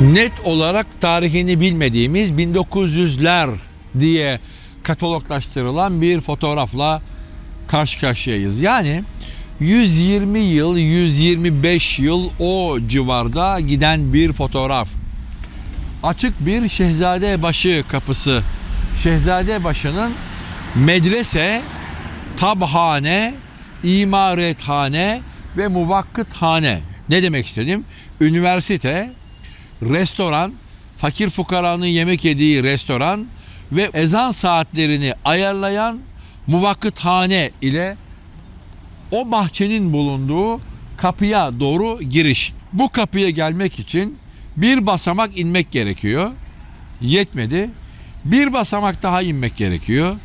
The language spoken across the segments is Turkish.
net olarak tarihini bilmediğimiz 1900'ler diye kataloglaştırılan bir fotoğrafla karşı karşıyayız. Yani 120 yıl, 125 yıl o civarda giden bir fotoğraf. Açık bir Şehzadebaşı kapısı. Şehzadebaşı'nın medrese, tabhane, imarethane ve muvakkıthane. Ne demek istedim? Üniversite, restoran, fakir fukaranın yemek yediği restoran ve ezan saatlerini ayarlayan muvakkıthane ile o bahçenin bulunduğu kapıya doğru giriş. Bu kapıya gelmek için bir basamak inmek gerekiyor. Yetmedi. Bir basamak daha inmek gerekiyor.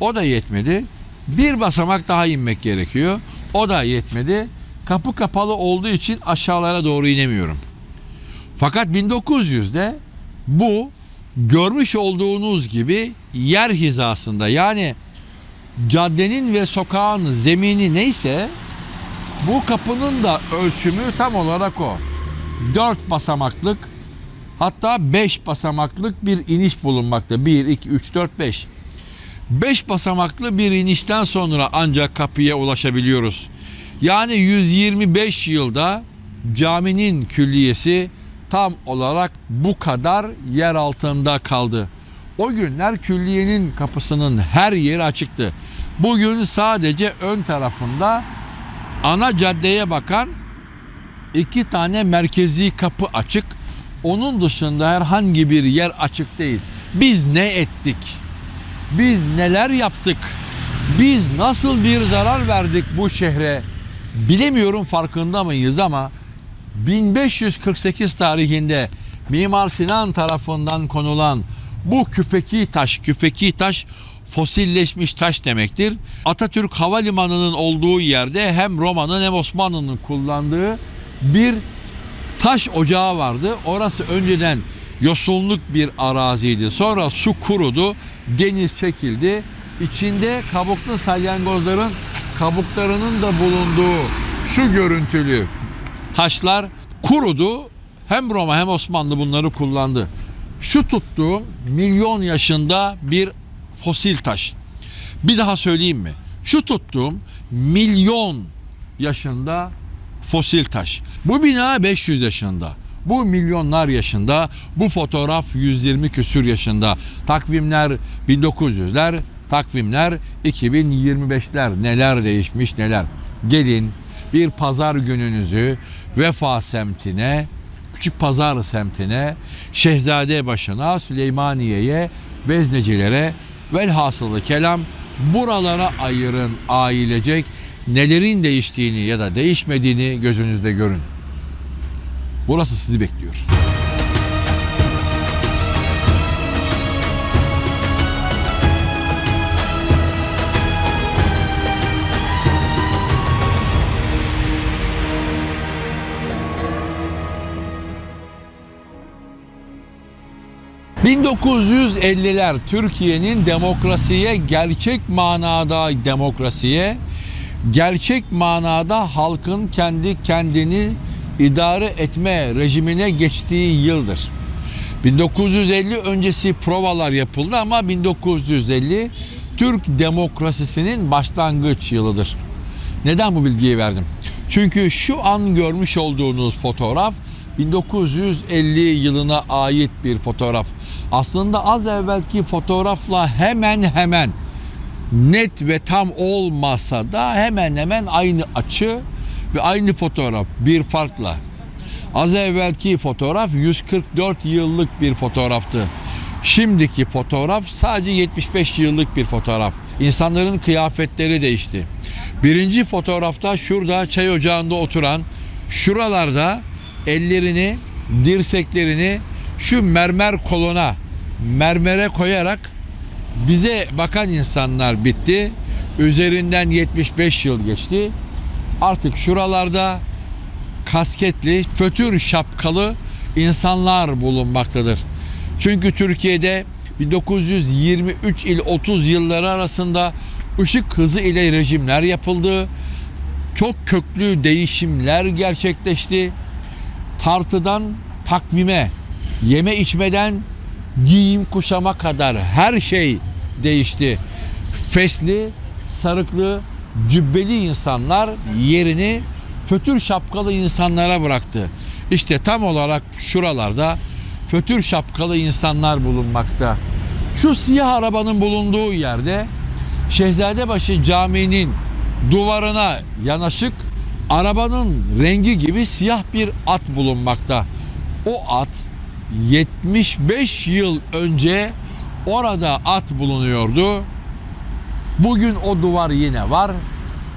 O da yetmedi. Bir basamak daha inmek gerekiyor. O da yetmedi. Kapı kapalı olduğu için aşağılara doğru inemiyorum. Fakat 1900'de bu görmüş olduğunuz gibi yer hizasında yani caddenin ve sokağın zemini neyse bu kapının da ölçümü tam olarak o. 4 basamaklık hatta 5 basamaklık bir iniş bulunmakta. 1, 2, 3, 4, 5. 5 basamaklı bir inişten sonra ancak kapıya ulaşabiliyoruz. Yani 125 yılda caminin külliyesi tam olarak bu kadar yer altında kaldı. O günler külliyenin kapısının her yeri açıktı. Bugün sadece ön tarafında ana caddeye bakan iki tane merkezi kapı açık. Onun dışında herhangi bir yer açık değil. Biz ne ettik? Biz neler yaptık? Biz nasıl bir zarar verdik bu şehre? Bilemiyorum farkında mıyız ama 1548 tarihinde Mimar Sinan tarafından konulan bu küpeki taş, küpeki taş fosilleşmiş taş demektir. Atatürk Havalimanı'nın olduğu yerde hem Roma'nın hem Osmanlı'nın kullandığı bir taş ocağı vardı. Orası önceden yosunluk bir araziydi. Sonra su kurudu, deniz çekildi. İçinde kabuklu salyangozların kabuklarının da bulunduğu şu görüntülü taşlar kurudu. Hem Roma hem Osmanlı bunları kullandı. Şu tuttuğum milyon yaşında bir fosil taş. Bir daha söyleyeyim mi? Şu tuttuğum milyon yaşında fosil taş. Bu bina 500 yaşında. Bu milyonlar yaşında. Bu fotoğraf 120 küsür yaşında. Takvimler 1900'ler, takvimler 2025'ler. Neler değişmiş neler. Gelin bir pazar gününüzü Vefa semtine, Küçük Pazar semtine, Şehzade başına, Süleymaniye'ye, Veznecilere velhasılı kelam buralara ayırın ailecek nelerin değiştiğini ya da değişmediğini gözünüzde görün. Burası sizi bekliyor. ...1950'ler Türkiye'nin demokrasiye gerçek manada demokrasiye gerçek manada halkın kendi kendini idare etme rejimine geçtiği yıldır. 1950 öncesi provalar yapıldı ama 1950 Türk demokrasisinin başlangıç yılıdır. Neden bu bilgiyi verdim? Çünkü şu an görmüş olduğunuz fotoğraf 1950 yılına ait bir fotoğraf. Aslında az evvelki fotoğrafla hemen hemen net ve tam olmasa da hemen hemen aynı açı ve aynı fotoğraf bir farkla. Az evvelki fotoğraf 144 yıllık bir fotoğraftı. Şimdiki fotoğraf sadece 75 yıllık bir fotoğraf. İnsanların kıyafetleri değişti. Birinci fotoğrafta şurada çay ocağında oturan şuralarda ellerini, dirseklerini şu mermer kolona, mermere koyarak bize bakan insanlar bitti. Üzerinden 75 yıl geçti. Artık şuralarda kasketli, fötür şapkalı insanlar bulunmaktadır. Çünkü Türkiye'de 1923 il 30 yılları arasında ışık hızı ile rejimler yapıldı. Çok köklü değişimler gerçekleşti. Tartıdan takvime Yeme içmeden giyim kuşama kadar her şey değişti. Fesli, sarıklı, cübbeli insanlar yerini fötür şapkalı insanlara bıraktı. İşte tam olarak şuralarda fötür şapkalı insanlar bulunmakta. Şu siyah arabanın bulunduğu yerde Şehzadebaşı Camii'nin duvarına yanaşık arabanın rengi gibi siyah bir at bulunmakta. O at 75 yıl önce orada at bulunuyordu. Bugün o duvar yine var.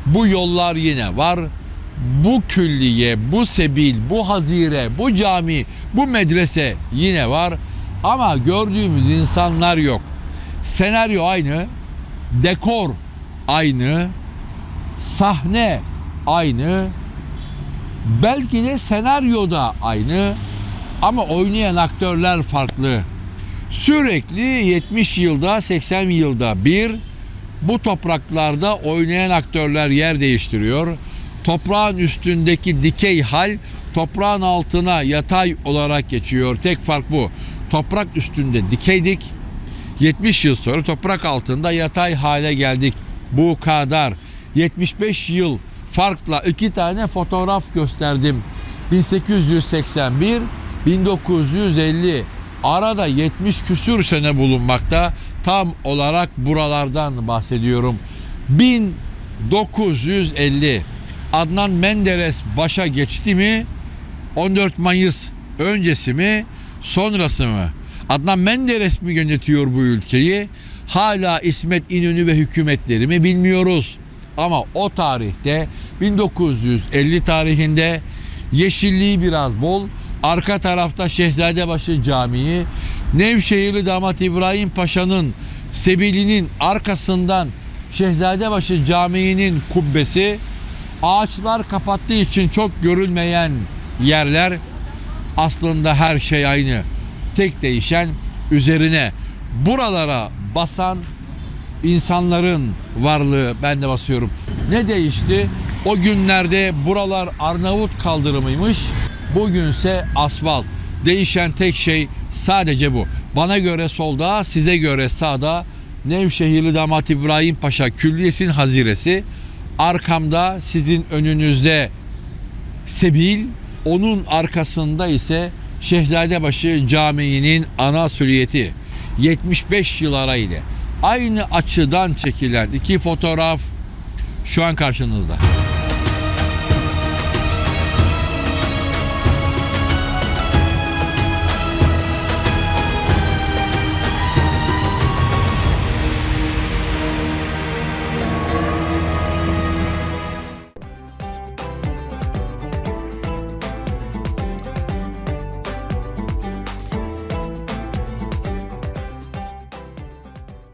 Bu yollar yine var. Bu külliye, bu sebil, bu hazire, bu cami, bu medrese yine var. Ama gördüğümüz insanlar yok. Senaryo aynı, dekor aynı, sahne aynı, belki de senaryo da aynı ama oynayan aktörler farklı. Sürekli 70 yılda 80 yılda bir bu topraklarda oynayan aktörler yer değiştiriyor. Toprağın üstündeki dikey hal toprağın altına yatay olarak geçiyor. Tek fark bu. Toprak üstünde dikeydik. 70 yıl sonra toprak altında yatay hale geldik. Bu kadar. 75 yıl farkla iki tane fotoğraf gösterdim. 1881, 1950. Arada 70 küsür sene bulunmakta. Tam olarak buralardan bahsediyorum. 1950 Adnan Menderes başa geçti mi? 14 Mayıs öncesi mi? Sonrası mı? Adnan Menderes mi yönetiyor bu ülkeyi? Hala İsmet İnönü ve hükümetleri mi bilmiyoruz. Ama o tarihte 1950 tarihinde yeşilliği biraz bol. Arka tarafta Şehzadebaşı Camii, Nevşehirli Damat İbrahim Paşa'nın sebilinin arkasından Şehzadebaşı Camii'nin kubbesi ağaçlar kapattığı için çok görülmeyen yerler aslında her şey aynı. Tek değişen üzerine buralara basan insanların varlığı ben de basıyorum. Ne değişti? O günlerde buralar Arnavut kaldırımıymış. Bugünse asfalt. Değişen tek şey sadece bu. Bana göre solda, size göre sağda Nevşehirli Damat İbrahim Paşa Külliyesi'nin haziresi. Arkamda sizin önünüzde Sebil, onun arkasında ise Şehzadebaşı Camii'nin ana süliyeti 75 yıl arayla aynı açıdan çekilen iki fotoğraf şu an karşınızda.